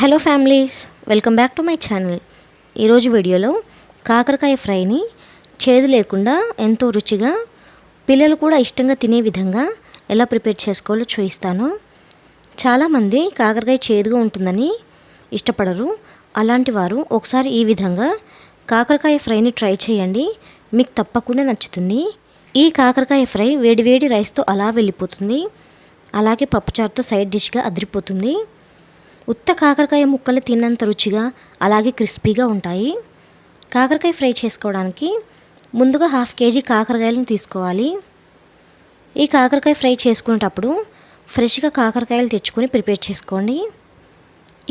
Hello families welcome back to my channel. ఈరోజు వీడియోలో కాకరకాయ ఫ్రైని చేదు లేకుండా ఎంతో రుచిగా పిల్లలు కూడా ఇష్టంగా తినే విధంగా ఎలా ప్రిపేర్ చేసుకోవాలో చూపిస్తాను. చాలామంది కాకరకాయ చేదుగా ఉంటుందని ఇష్టపడరు. అలాంటి వారు ఒకసారి ఈ విధంగా కాకరకాయ ఫ్రైని ట్రై చేయండి. మీకు తప్పకుండా నచ్చుతుంది. ఈ కాకరకాయ ఫ్రై వేడివేడి రైస్తో అలా వెళ్ళిపోతుంది. అలాగే పప్పుచారుతో సైడ్ డిష్గా అదిరిపోతుంది. ఉత్త కాకరకాయ ముక్కలు తిన్నంత రుచిగా అలాగే క్రిస్పీగా ఉంటాయి. కాకరకాయ ఫ్రై చేసుకోవడానికి ముందుగా హాఫ్ కేజీ కాకరకాయలను తీసుకోవాలి. ఈ కాకరకాయ ఫ్రై చేసుకునేటప్పుడు ఫ్రెష్గా కాకరకాయలు తెచ్చుకొని ప్రిపేర్ చేసుకోండి.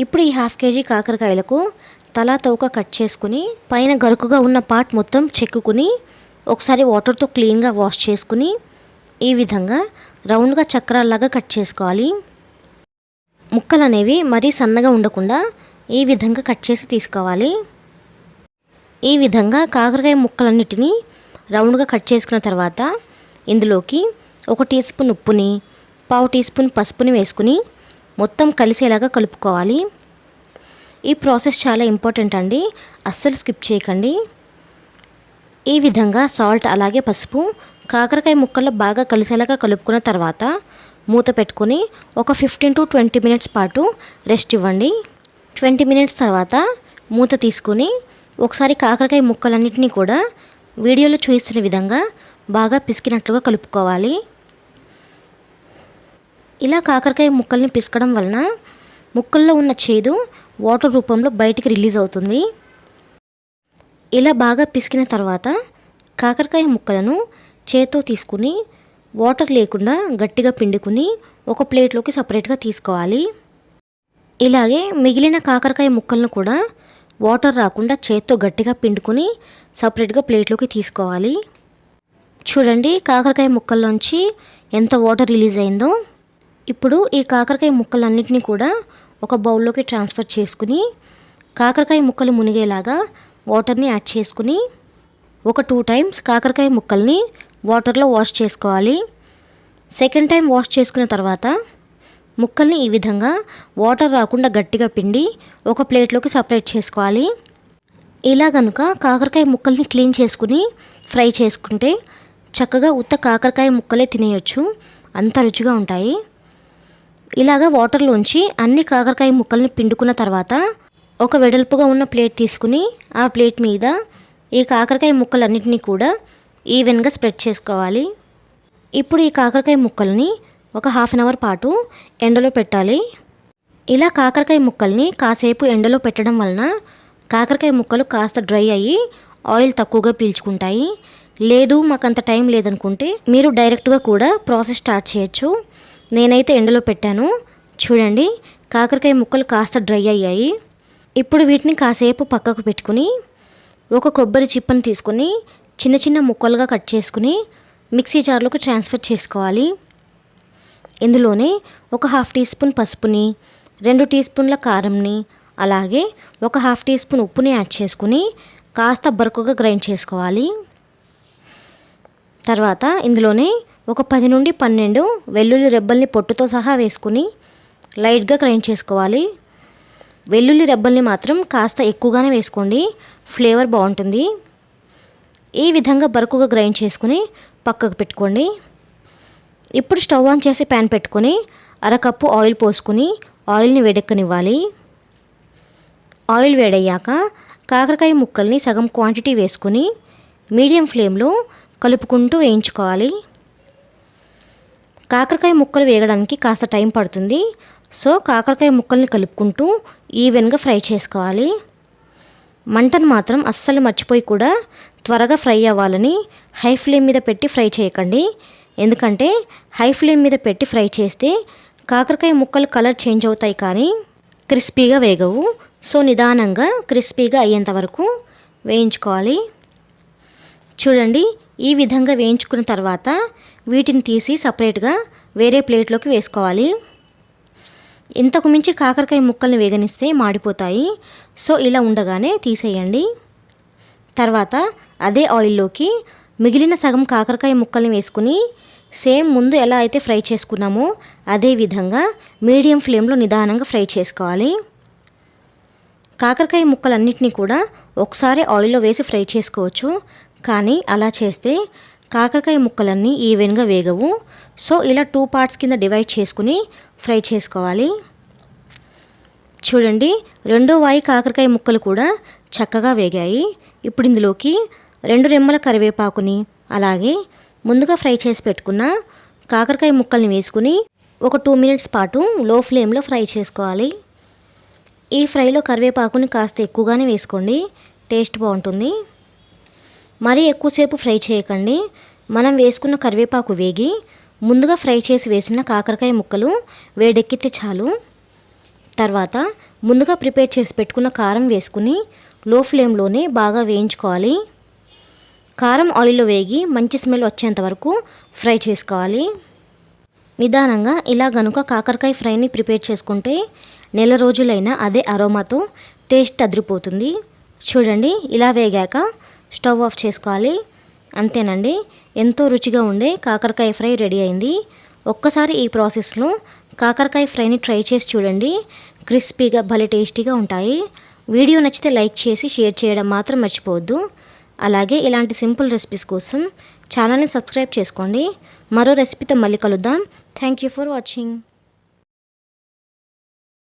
ఇప్పుడు ఈ హాఫ్ కేజీ కాకరకాయలకు తలా తౌక కట్ చేసుకుని పైన గరుకుగా ఉన్న పార్ట్ మొత్తం చెక్కుకుని ఒకసారి వాటర్తో క్లీన్గా వాష్ చేసుకుని ఈ విధంగా రౌండ్గా చక్రాల్లాగా కట్ చేసుకోవాలి. ముక్కలు అనేవి మరీ సన్నగా ఉండకుండా ఈ విధంగా కట్ చేసి తీసుకోవాలి. ఈ విధంగా కాకరకాయ ముక్కలన్నిటినీ రౌండ్గా కట్ చేసుకున్న తర్వాత ఇందులోకి ఒక టీ స్పూన్ ఉప్పుని పావు టీ స్పూన్ పసుపుని వేసుకుని మొత్తం కలిసేలాగా కలుపుకోవాలి. ఈ ప్రాసెస్ చాలా ఇంపార్టెంట్ అండి. అస్సలు స్కిప్ చేయకండి. ఈ విధంగా సాల్ట్ అలాగే పసుపు కాకరకాయ ముక్కల్లో బాగా కలిసేలాగా కలుపుకున్న తర్వాత మూత పెట్టుకొని ఒక ఫిఫ్టీన్ టు ట్వంటీ మినిట్స్ పాటు రెస్ట్ ఇవ్వండి. ట్వంటీ మినిట్స్ తర్వాత మూత తీసుకొని ఒకసారి కాకరకాయ ముక్కలన్నింటినీ కూడా వీడియోలో చూపిస్తున్న విధంగా బాగా పిసికినట్లుగా కలుపుకోవాలి. ఇలా కాకరకాయ ముక్కల్ని పిసకడం వలన ముక్కల్లో ఉన్న చేదు వాటర్ రూపంలో బయటికి రిలీజ్ అవుతుంది. ఇలా బాగా పిసికిన తర్వాత కాకరకాయ ముక్కలను చేత్తో తీసుకుని వాటర్ లేకుండా గట్టిగా పిండుకుని ఒక ప్లేట్లోకి సపరేట్గా తీసుకోవాలి. ఇలాగే మిగిలిన కాకరకాయ ముక్కలను కూడా వాటర్ రాకుండా చేత్తో గట్టిగా పిండుకుని సపరేట్గా ప్లేట్లోకి తీసుకోవాలి. చూడండి కాకరకాయ ముక్కల్లోంచి ఎంత వాటర్ రిలీజ్ అయిందో. ఇప్పుడు ఈ కాకరకాయ ముక్కలన్నింటినీ కూడా ఒక బౌల్లోకి ట్రాన్స్ఫర్ చేసుకుని కాకరకాయ ముక్కలు మునిగేలాగా వాటర్ని యాడ్ చేసుకుని ఒక టూ టైమ్స్ కాకరకాయ ముక్కల్ని వాటర్లో వాష్ చేసుకోవాలి. సెకండ్ టైం వాష్ చేసుకున్న తర్వాత ముక్కల్ని ఈ విధంగా వాటర్ రాకుండా గట్టిగా పిండి ఒక ప్లేట్లోకి సపరేట్ చేసుకోవాలి. ఇలా కనుక కాకరకాయ ముక్కల్ని క్లీన్ చేసుకుని ఫ్రై చేసుకుంటే చక్కగా ఉత్త కాకరకాయ ముక్కలే తినేయొచ్చు. అంత రుచిగా ఉంటాయి. ఇలాగ వాటర్లోంచి అన్ని కాకరకాయ ముక్కల్ని పిండుకున్న తర్వాత ఒక వెడల్పుగా ఉన్న ప్లేట్ తీసుకుని ఆ ప్లేట్ మీద ఈ కాకరకాయ ముక్కలన్నింటినీ కూడా ఈవెన్గా స్ప్రెడ్ చేసుకోవాలి. ఇప్పుడు ఈ కాకరకాయ ముక్కల్ని ఒక హాఫ్ అన్ అవర్ పాటు ఎండలో పెట్టాలి. ఇలా కాకరకాయ ముక్కల్ని కాసేపు ఎండలో పెట్టడం వలన కాకరకాయ ముక్కలు కాస్త డ్రై అయ్యి ఆయిల్ తక్కువగా పీల్చుకుంటాయి. లేదు మాకు అంత టైం లేదనుకుంటే మీరు డైరెక్ట్గా కూడా ప్రాసెస్ స్టార్ట్ చేయొచ్చు. నేనైతే ఎండలో పెట్టాను. చూడండి కాకరకాయ ముక్కలు కాస్త డ్రై అయ్యాయి. ఇప్పుడు వీటిని కాసేపు పక్కకు పెట్టుకుని ఒక కొబ్బరి చిప్పని తీసుకుని చిన్న చిన్న ముక్కలుగా కట్ చేసుకుని మిక్సీ జార్లోకి ట్రాన్స్ఫర్ చేసుకోవాలి. ఇందులోనే ఒక హాఫ్ టీ స్పూన్ పసుపుని రెండు టీ స్పూన్ల కారంని అలాగే ఒక హాఫ్ టీ స్పూన్ ఉప్పుని యాడ్ చేసుకుని కాస్త బరుకుగా గ్రైండ్ చేసుకోవాలి. తర్వాత ఇందులోనే ఒక పది నుండి పన్నెండు వెల్లుల్లి రెబ్బల్ని పొట్టుతో సహా వేసుకుని లైట్గా గ్రైండ్ చేసుకోవాలి. వెల్లుల్లి రెబ్బల్ని మాత్రం కాస్త ఎక్కువగానే వేసుకోండి. ఫ్లేవర్ బాగుంటుంది. ఈ విధంగా బరుకుగా గ్రైండ్ చేసుకుని పక్కకు పెట్టుకోండి. ఇప్పుడు స్టవ్ ఆన్ చేసి ప్యాన్ పెట్టుకొని అరకప్పు ఆయిల్ పోసుకుని ఆయిల్ని వేడెక్కనివ్వాలి. ఆయిల్ వేడయ్యాక కాకరకాయ ముక్కల్ని సగం క్వాంటిటీ వేసుకుని మీడియం ఫ్లేమ్లో కలుపుకుంటూ వేయించుకోవాలి. కాకరకాయ ముక్కలు వేగడానికి కాస్త టైం పడుతుంది. సో కాకరకాయ ముక్కల్ని కలుపుకుంటూ ఈవెన్గా ఫ్రై చేసుకోవాలి. మంటను మాత్రం అస్సలు మర్చిపోయి కూడా త్వరగా ఫ్రై అవ్వాలని హై ఫ్లేమ్ మీద పెట్టి ఫ్రై చేయకండి. ఎందుకంటే హై ఫ్లేమ్ మీద పెట్టి ఫ్రై చేస్తే కాకరకాయ ముక్కలు కలర్ చేంజ్ అవుతాయి కానీ క్రిస్పీగా వేగవు. సో నిదానంగా క్రిస్పీగా అయ్యేంత వరకు వేయించుకోవాలి. చూడండి ఈ విధంగా వేయించుకున్న తర్వాత వీటిని తీసి సపరేట్గా వేరే ప్లేట్లోకి వేసుకోవాలి. ఇంతకు మించి కాకరకాయ ముక్కల్ని వేగనిస్తే మాడిపోతాయి. సో ఇలా ఉండగానే తీసేయండి. తర్వాత అదే ఆయిల్లోకి మిగిలిన సగం కాకరకాయ ముక్కల్ని వేసుకుని సేమ్ ముందు ఎలా అయితే ఫ్రై చేసుకున్నామో అదే విధంగా మీడియం ఫ్లేమ్లో నిదానంగా ఫ్రై చేసుకోవాలి. కాకరకాయ ముక్కలన్నిటినీ కూడా ఒకసారి ఆయిల్లో వేసి ఫ్రై చేసుకోవచ్చు. కానీ అలా చేస్తే కాకరకాయ ముక్కలన్నీ ఈవెన్గా వేగవు. సో ఇలా టూ పార్ట్స్ కింద డివైడ్ చేసుకుని ఫ్రై చేసుకోవాలి. చూడండి రెండో వాయి కాకరకాయ ముక్కలు కూడా చక్కగా వేగాయి. ఇప్పుడు ఇందులోకి రెండు రెమ్మల కరివేపాకుని అలాగే ముందుగా ఫ్రై చేసి పెట్టుకున్న కాకరకాయ ముక్కల్ని వేసుకుని ఒక టూ మినిట్స్ పాటు లో ఫ్లేమ్లో ఫ్రై చేసుకోవాలి. ఈ ఫ్రైలో కరివేపాకుని కాస్త ఎక్కువగానే వేసుకోండి టేస్ట్ బాగుంటుంది. మరీ ఎక్కువసేపు ఫ్రై చేయకండి. మనం వేసుకున్న కరివేపాకు వేగి ముందుగా ఫ్రై చేసి వేసిన కాకరకాయ ముక్కలు వేడెక్కితే చాలు. తర్వాత ముందుగా ప్రిపేర్ చేసి పెట్టుకున్న కారం వేసుకుని లో ఫ్లేమ్లోనే బాగా వేయించుకోవాలి. కారం ఆయిల్లో వేగి మంచి స్మెల్ వచ్చేంత వరకు ఫ్రై చేసుకోవాలి. నిదానంగా ఇలా గనుక కాకరకాయ ఫ్రైని ప్రిపేర్ చేసుకుంటే నెల రోజులైనా అదే అరోమాతో టేస్ట్ అదిరిపోతుంది. చూడండి ఇలా వేగాక స్టవ్ ఆఫ్ చేసుకోవాలి. అంతేనండి ఎంతో రుచిగా ఉండే కాకరకాయ ఫ్రై రెడీ అయింది. ఒక్కసారి ఈ ప్రాసెస్లో కాకరకాయ ఫ్రైని ట్రై చేసి చూడండి. క్రిస్పీగా భలే టేస్టీగా ఉంటాయి. వీడియో నచ్చితే లైక్ చేసి షేర్ చేయడం మాత్రం మర్చిపోవద్దు. అలాగే ఇలాంటి సింపుల్ రెసిపీస్ కోసం ఛానల్ని సబ్స్క్రైబ్ చేసుకోండి. మరో రెసిపీతో మళ్ళీ కలుద్దాం. Thank you for watching